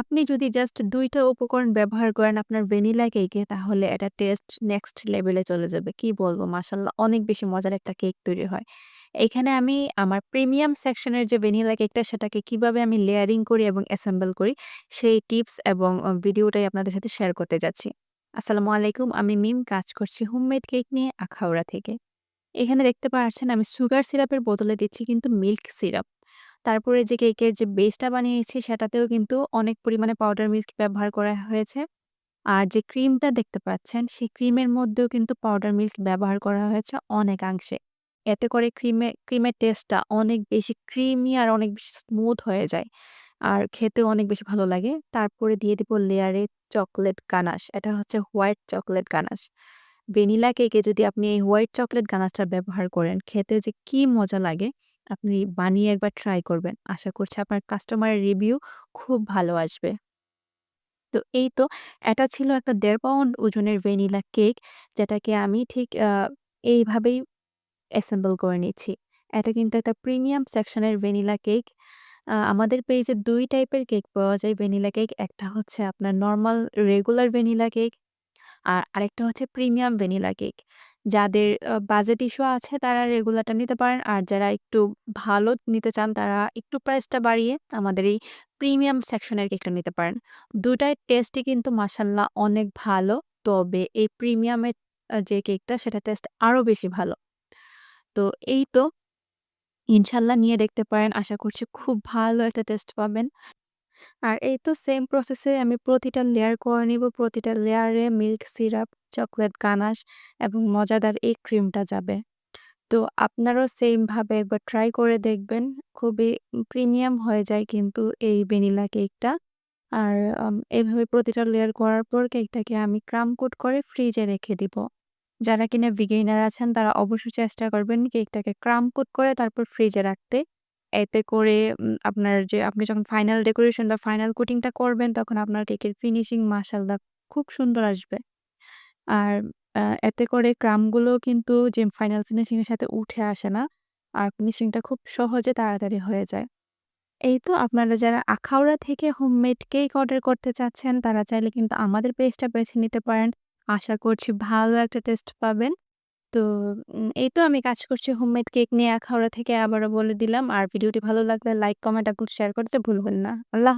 আপনি যদি জাস্ট দুইটা উপকরণ ব্যবহার করেন আপনার ভ্যানিলা কেকে, তাহলে এটা টেস্ট নেক্সট লেভেলে চলে যাবে। কি বলব মাশাআল্লাহ, অনেক বেশি মজার একটা কেক তৈরি হয়। এখানে আমি আমার প্রিমিয়াম সেকশনের যে ভ্যানিলা কেকটা, সেটাকে কীভাবে আমি লেয়ারিং করি এবং অ্যাসেম্বল করি, সেই টিপস এবং ভিডিওটাই আপনাদের সাথে শেয়ার করতে যাচ্ছি। আসসালামু আলাইকুম, আমি মিম, কাজ করছি হোমমেড কেক নিয়ে আখাউড়া থেকে। এখানে দেখতে পাচ্ছেন, আমি সুগার সিরাপের বদলে দিচ্ছি, কিন্তু মিল্ক সিরাপ। তারপরে যে কেকের যে বেসটা বানিয়েছি সেটাতেও কিন্তু অনেক পরিমাণে পাউডার মিল্ক ব্যবহার করা হয়েছে। আর যে ক্রিমটা দেখতে পাচ্ছেন সেই ক্রিমের মধ্যেও কিন্তু পাউডার মিল্ক ব্যবহার করা হয়েছে অনেকাংশে। এতে করে ক্রিমে ক্রিমের টেস্টটা অনেক বেশি ক্রিমি আর অনেক বেশি স্মুথ হয়ে যায়। আর খেতেও অনেক বেশি ভালো লাগে। তারপরে দিয়ে দিব লেয়ারে চকলেট গানাশ। এটা হচ্ছে হোয়াইট চকোলেট গানাশ। ভ্যানিলা কেকে যদি আপনি এই হোয়াইট চকলেট গানাশটা ব্যবহার করেন, খেতে যে কি মজা লাগে আপনি বানিয়ে একবার ট্রাই করবেন। আশা করছি আপনার কাস্টমারের রিভিউ খুব ভালো আসবে। তো এই তো, এটা ছিল একটা দেড় পাউন্ড ওজনের ভ্যানিলা কেক যেটাকে আমি ঠিক এইভাবেই অ্যাসেম্বল করে নিচ্ছি। এটা কিন্তু একটা প্রিমিয়াম সেকশনের ভ্যানিলা কেক। আমাদের পেজে দুই টাইপের কেক পাওয়া যায় ভ্যানিলা কেক। একটা হচ্ছে আপনার নর্মাল রেগুলার ভ্যানিলা কেক আর আরেকটা হচ্ছে প্রিমিয়াম ভ্যানিলা কেক। যাদের বাজেট ইস্যু আছে তারা রেগুলারটা নিতে পারেন। আর যারা একটু ভালো নিতে চান তারা একটু প্রাইসটা বাড়িয়ে আমাদের এই প্রিমিয়াম সেকশনের কেকটা নিতে পারেন। ২ টাই টেস্টই কিন্তু মাশাআল্লাহ অনেক ভালো। তবে এই প্রিমিয়ামের যে কেকটা সেটা টেস্ট আরও বেশি ভালো। তো এই তো ইনশাল্লাহ নিয়ে দেখতে পারেন। আশা করছি খুব ভালো একটা টেস্ট পাবেন। আর এই তো সেম প্রসেসে আমি প্রতিটা লেয়ার করে নিব। প্রতিটা লেয়ারে মিল্ক সিরাপ, চকলেট গানাশ এবং মজাদার এই ক্রিমটা যাবে। তো আপনারাও সেম ভাবে একবার ট্রাই করে দেখবেন। খুবই প্রিমিয়াম হয়ে যায় কিন্তু এই ভ্যানিলা কেকটা। আর এভাবে প্রতিটা লেয়ার করার পর কেকটাকে আমি ক্রাম্ব কোট করে ফ্রিজে রেখে দিব। যারা কিনা বিগিনার আছেন তারা অবশ্যই চেষ্টা করবেন কেকটাকে ক্রাম্ব কোট করে তারপর ফ্রিজে রাখতে। এতে করে আপনার যে আপনি যখন ফাইনাল ডেকোরেশন বা ফাইনাল কোটিংটা করবেন, তখন আপনার কেকের ফিনিশিং মাশাআল্লাহ খুব সুন্দর আসবে। আর এতে করে ক্রাম্ব গুলোও কিন্তু যে ফাইনাল ফিনিশিং এর সাথে উঠে আসে না। আর ফিনিশিংটা খুব সহজে তাড়াতাড়ি হয়ে যায়। এই তো আপনারা যারা আখাউড়া থেকে হোমমেড কেক অর্ডার করতে চাচ্ছেন, তারা চাইলে কিন্তু আমাদের পেজটা বেছে নিতে পারেন। আশা করছি ভালো একটা টেস্ট পাবেন। তো এই তো আমি কাজ করছি হোমমেড কেক নিয়ে আখাউড়া থেকে আবারও বলে দিলাম। আর ভিডিওটি ভালো লাগলে লাইক, কমেন্ট আর শেয়ার করতে ভুলবেন না। আল্লাহ